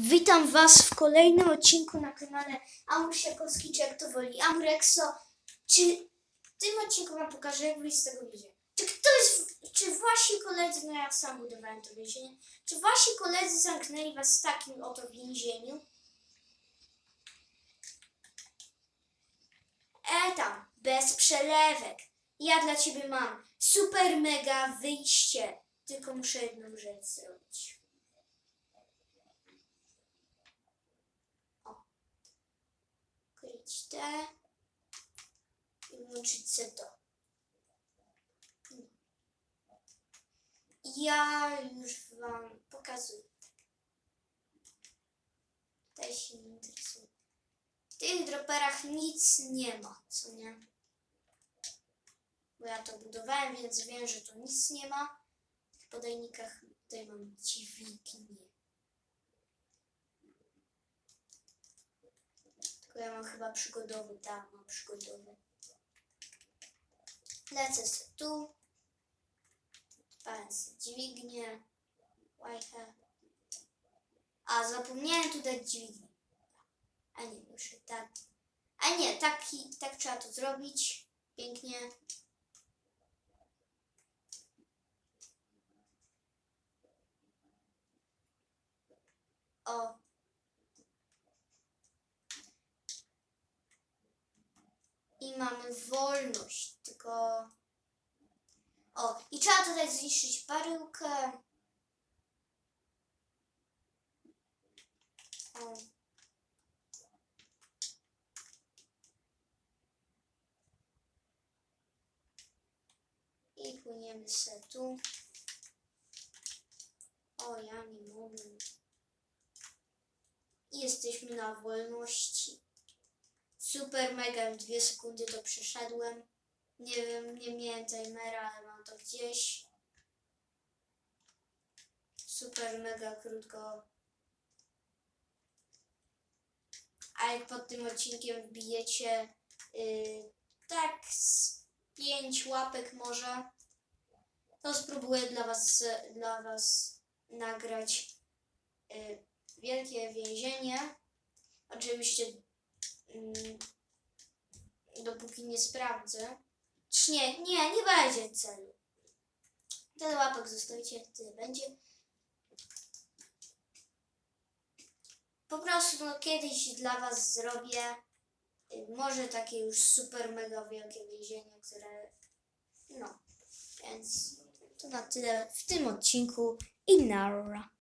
Witam Was w kolejnym odcinku na kanale Amur Siakowski, czy jak to woli, Amurexo. Czy w tym odcinku Wam pokażę, jak wyjść z tego więzienia? Czy ktoś, czy Wasi koledzy, no ja sam budowałem to więzienie, czy Wasi koledzy zamknęli Was w takim oto więzieniu? E tam, bez przelewek. Ja dla Ciebie mam super mega wyjście. Tylko muszę jedną rzecz zrobić. Kryć te i włączyć se to. Ja już Wam pokazuję. Tutaj się nie interesuje. W tych droperach nic nie ma, co nie? Bo ja to budowałem, więc wiem, że tu nic nie ma. W tych podajnikach tutaj mam dźwignię. Tylko ja mam chyba przygodowy, tak, mam przygodowy. Lecę sobie tu. Sobie dźwignię. Łajchę. A, zapomniałem tu dać dźwignię. A nie, muszę tak. A nie, taki, tak trzeba to zrobić. Pięknie. O, mamy wolność, tylko... O, i trzeba tutaj zniszczyć baryłkę. O. I płyniemy se tu. O, ja nie mogę. Jesteśmy na wolności. Super, mega, w dwie sekundy to przeszedłem. Nie wiem, nie miałem timera, ale mam to gdzieś. Super, mega krótko. A jak pod tym odcinkiem wbijecie yy, tak z pięć łapek może, to spróbuję dla was, dla was nagrać yy, wielkie więzienie. Oczywiście dopóki nie sprawdzę. Czy nie, nie, nie będzie celu. Tyle łapek zostawicie, tyle będzie. Po prostu no, kiedyś dla Was zrobię y, może takie już super mega wielkie więzienie, które no, więc to na tyle w tym odcinku i nara.